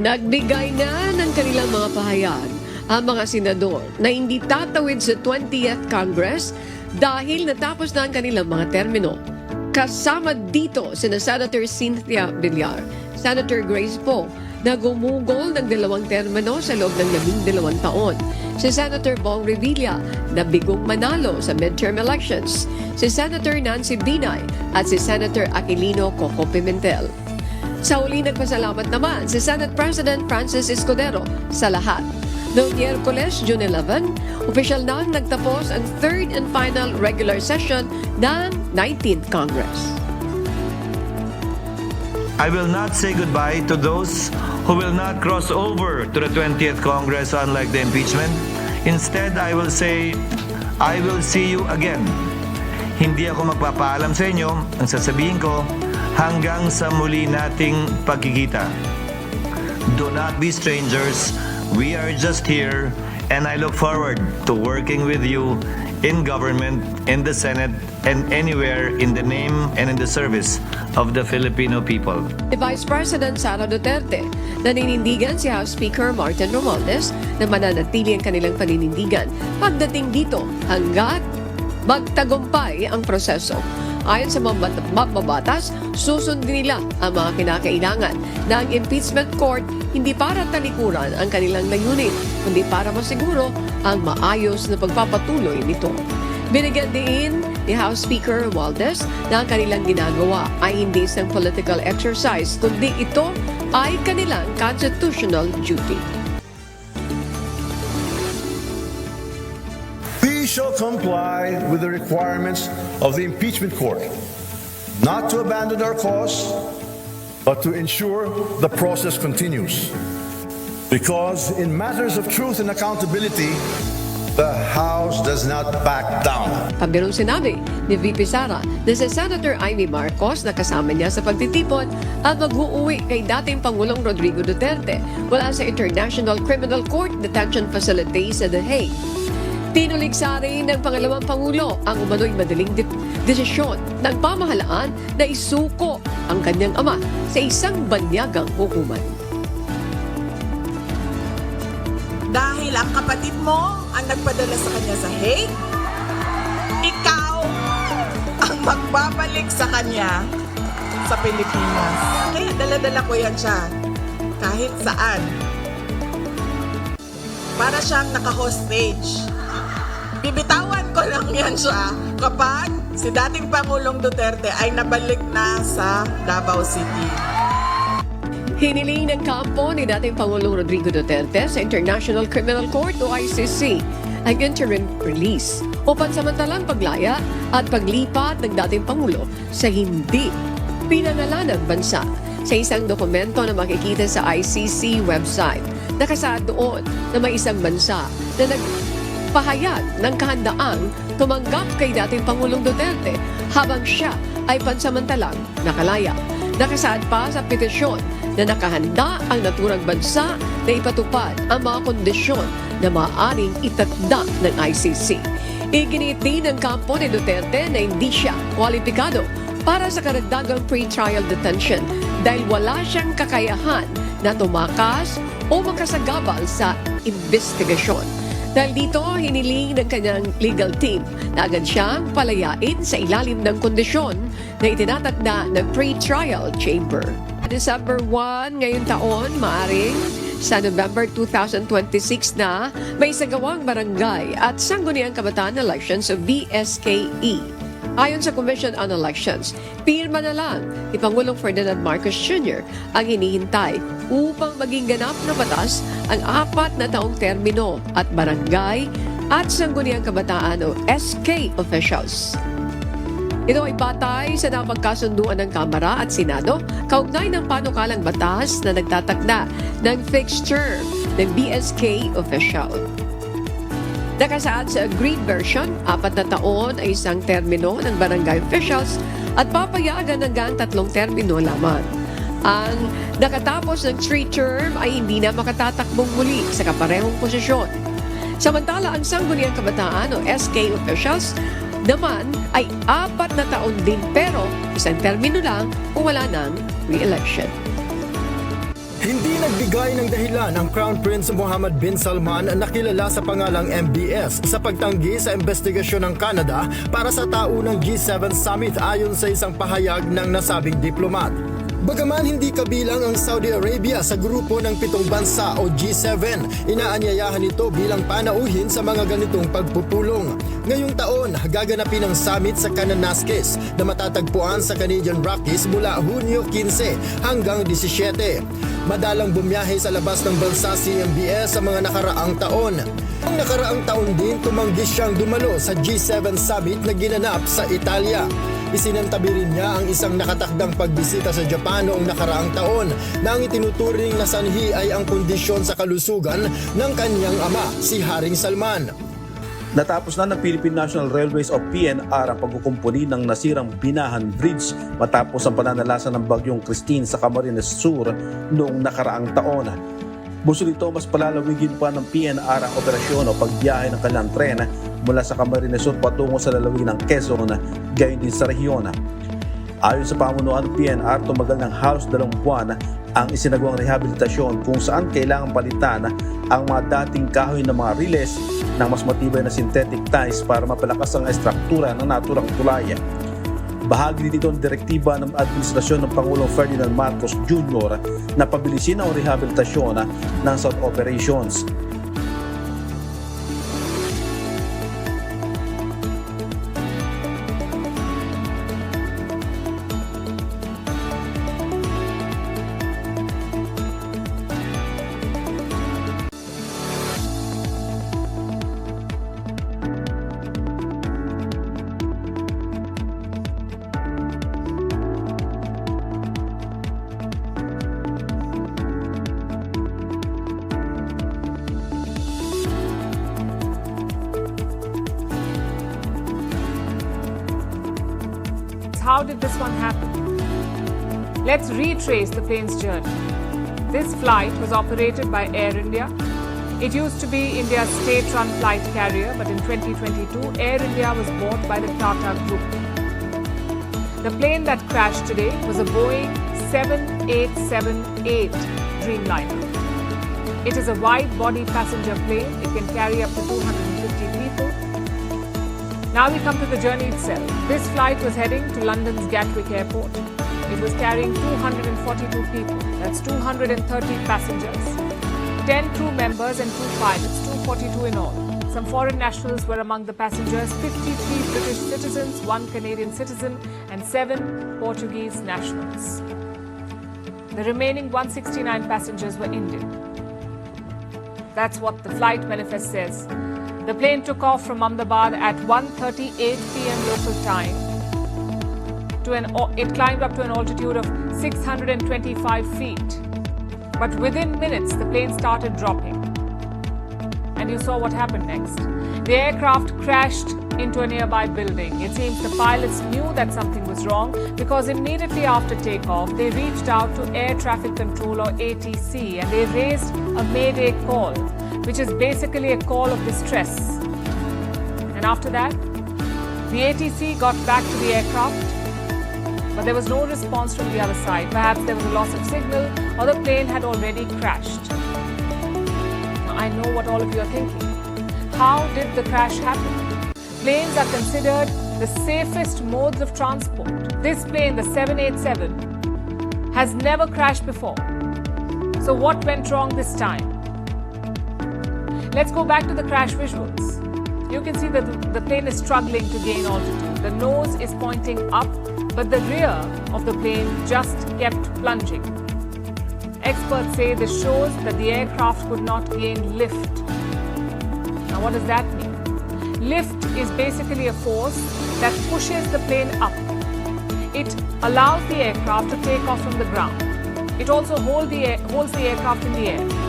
Nagbigay na ng kanilang mga pahayag ang mga senador na hindi tatawid sa 20th Congress dahil natapos na ang kanilang mga termino. Kasama dito sina Senator Cynthia Villar, Senator Grace Poe, na gumugol ng dalawang termino sa loob ng labing dalawang taon. Si Senator Bong Revilla na bigong manalo sa midterm elections. Si Senator Nancy Binay at si Senator Aquilino Coco Pimentel. Sa uli nagpasalamat naman si Senate President Francis Escudero sa lahat. Noong Miyerkules, June 11, opisyal na nagtapos ang third and final regular session ng 19th Congress. I will not say goodbye to those who will not cross over to the 20th Congress unlike the impeachment. Instead, I will say, I will see you again. Hindi ako magpapaalam sa inyo. Ang sasabihin ko, hanggang sa muli nating pagkikita. Do not be strangers. We are just here and I look forward to working with you in government, in the Senate, and anywhere in the name and in the service of the Filipino people. Si Vice President Sara Duterte, naninindigan si House Speaker Martin Romualdez na mananatili ang kanilang paninindigan pagdating dito hanggat magtagumpay ang proseso. Ayon sa mababatas, susundin nila ang mga kinakailangan na ang impeachment court hindi para talikuran ang kanilang layunin, kundi para masiguro ang maayos na pagpapatuloy nito. Binigyan din ni House Speaker Waldes na ang kanilang ginagawa ay hindi isang political exercise, kundi ito ay kanilang constitutional duty. Shall comply with the requirements of the impeachment court, not to abandon our cause, but to ensure the process continues. Because in matters of truth and accountability, the House does not back down. Pabirong sinabi ni VP Sara na si Senator Amy Marcos na kasama niya sa pagtitipon at mag-uuwi kay dating Pangulong Rodrigo Duterte wala sa International Criminal Court Detention Facility sa The Hague. Tinuligsa rin ng pangalawang Pangulo ang umano'y madaling de- desisyon ng pamahalaan na isuko ang kanyang ama sa isang banyagang hukuman. Dahil ang kapatid mo ang nagpadala sa kanya sa Hague, ikaw ang magbabalik sa kanya sa Pilipinas. Kaya dala-dala ko yan siya kahit saan. Para siyang naka-hostage. Bibitawan ko lang yan siya kapag si dating Pangulong Duterte ay nabalik na sa Davao City. Hiniling ng kampo ni dating Pangulong Rodrigo Duterte sa International Criminal Court o ICC ang interim release o pansamantalang paglaya at paglipat ng dating Pangulo sa hindi pinangalanang bansa. Sa isang dokumento na makikita sa ICC website, nakasaad doon na may isang bansa na nagpahayag ng kahandaang tumanggap kay dating Pangulong Duterte habang siya ay pansamantalang nakalaya. Nakasaad pa sa petisyon na nakahanda ang naturang bansa na ipatupad ang mga kondisyon na maaaring itatda ng ICC. Iginit din ng kampo ni Duterte na hindi siya kwalipikado para sa karagdagang pre-trial detention dahil wala siyang kakayahan na tumakas o makasagabal sa investigasyon. Dahil dito, hiniling ng kanyang legal team na agad siyang palayain sa ilalim ng kondisyon na itinatagda ng pre-trial chamber. December 1 ngayong taon, maaring sa November 2026 na may sagawang barangay at sangguniang kabataan elections o BSKE. Ayon sa Commission on Elections, pirma na lang ni Pangulong Ferdinand Marcos Jr. ang hinihintay upang maging ganap na batas ang apat na taong termino at barangay at sangguniang kabataan o SK officials. Ito ay batay sa napagkasunduan ng Kamara at Senado kaugnay ng panukalang batas na nagtatakda ng fixed term ng BSK official. Nakasaad sa agreed version, apat na taon ay isang termino ng barangay officials at papayagan hanggang tatlong termino lamang. Ang nakatapos ng three term ay hindi na makatatakbong muli sa kaparehong posisyon. Samantala, ang Sangguniang Kabataan o SK officials naman ay apat na taon din pero isang termino lang kung wala ng re-election. Hindi nagbigay ng dahilan ang Crown Prince Mohammed bin Salman na kilala sa pangalang MBS sa pagtanggi sa investigasyon ng Canada para sa taunang G7 Summit ayon sa isang pahayag ng nasabing diplomat. Bagaman hindi kabilang ang Saudi Arabia sa grupo ng pitong bansa o G7, inaanyayahan ito bilang panauhin sa mga ganitong pagpupulong. Ngayong taon, gaganapin ang summit sa Kananaskis na matatagpuan sa Canadian Rockies mula Hunyo 15 hanggang 17. Madalang bumiyahe sa labas ng bansa si MBS sa mga nakaraang taon. Ang nakaraang taon din tumanggi siyang dumalo sa G7 Summit na ginanap sa Italia. Isinantabi rin niya ang isang nakatakdang pagbisita sa Japan noong nakaraang taon na ang itinuturing na sanhi ay ang kondisyon sa kalusugan ng kanyang ama, si Haring Salman. Natapos na ng Philippine National Railways o PNR ang pagkukumpuni ng nasirang Binahan Bridge matapos ang pananalasan ng bagyong Christine sa Camarines Sur noong nakaraang taon. Buso nito mas palalawigin pa ng PNR ang operasyon o pagbiyahe ng kanilang tren mula sa Camarines Sur patungo sa lalawig ng Quezon, gayon din sa rehiyon. Ayon sa pamunuan ng PNR, tumagal ng halos dalawang buwan ang isinagawang rehabilitasyon kung saan kailangang palitan ang mga dating kahoy ng mga riles ng mas matibay na synthetic ties para mapalakas ang estruktura ng naturang tulay. Bahagi din ito ng direktiba ng administrasyon ng Pangulong Ferdinand Marcos Jr. na pabilisin ang rehabilitasyon ng South Operations. How did this one happen? Let's retrace the plane's journey. This flight was operated by Air India. It used to be India's state run flight carrier, but in 2022, Air India was bought by the Tata Group. The plane that crashed today was a Boeing 7878 Dreamliner. It is a wide body passenger plane. It can carry up to 250 people. Now we come to the journey itself. This flight was heading to London's Gatwick Airport. It was carrying 242 people, that's 230 passengers, 10 crew members and 2 pilots, 242 in all. Some foreign nationals were among the passengers 53 British citizens, 1 Canadian citizen, and 7 Portuguese nationals. The remaining 169 passengers were Indian. That's what the flight manifest says. The plane took off from Ahmedabad at 1:38 p.m. local time. To an, it climbed up to an altitude of 625 feet. But within minutes, the plane started dropping. And you saw what happened next. The aircraft crashed into a nearby building. It seems the pilots knew that something was wrong because immediately after takeoff, they reached out to Air Traffic Control or ATC and they raised a Mayday call, which is basically a call of distress. And after that, the ATC got back to the aircraft, but there was no response from the other side. Perhaps there was a loss of signal or the plane had already crashed. Now, I know what all of you are thinking. How did the crash happen? Planes are considered the safest modes of transport. This plane, the 787, has never crashed before. So, what went wrong this time? Let's go back to the crash visuals. You can see that the plane is struggling to gain altitude. The nose is pointing up, but the rear of the plane just kept plunging. Experts say this shows that the aircraft could not gain lift. Now, what does that mean? Lift is basically a force that pushes the plane up. It allows the aircraft to take off from the ground. It also hold the air, holds the aircraft in the air.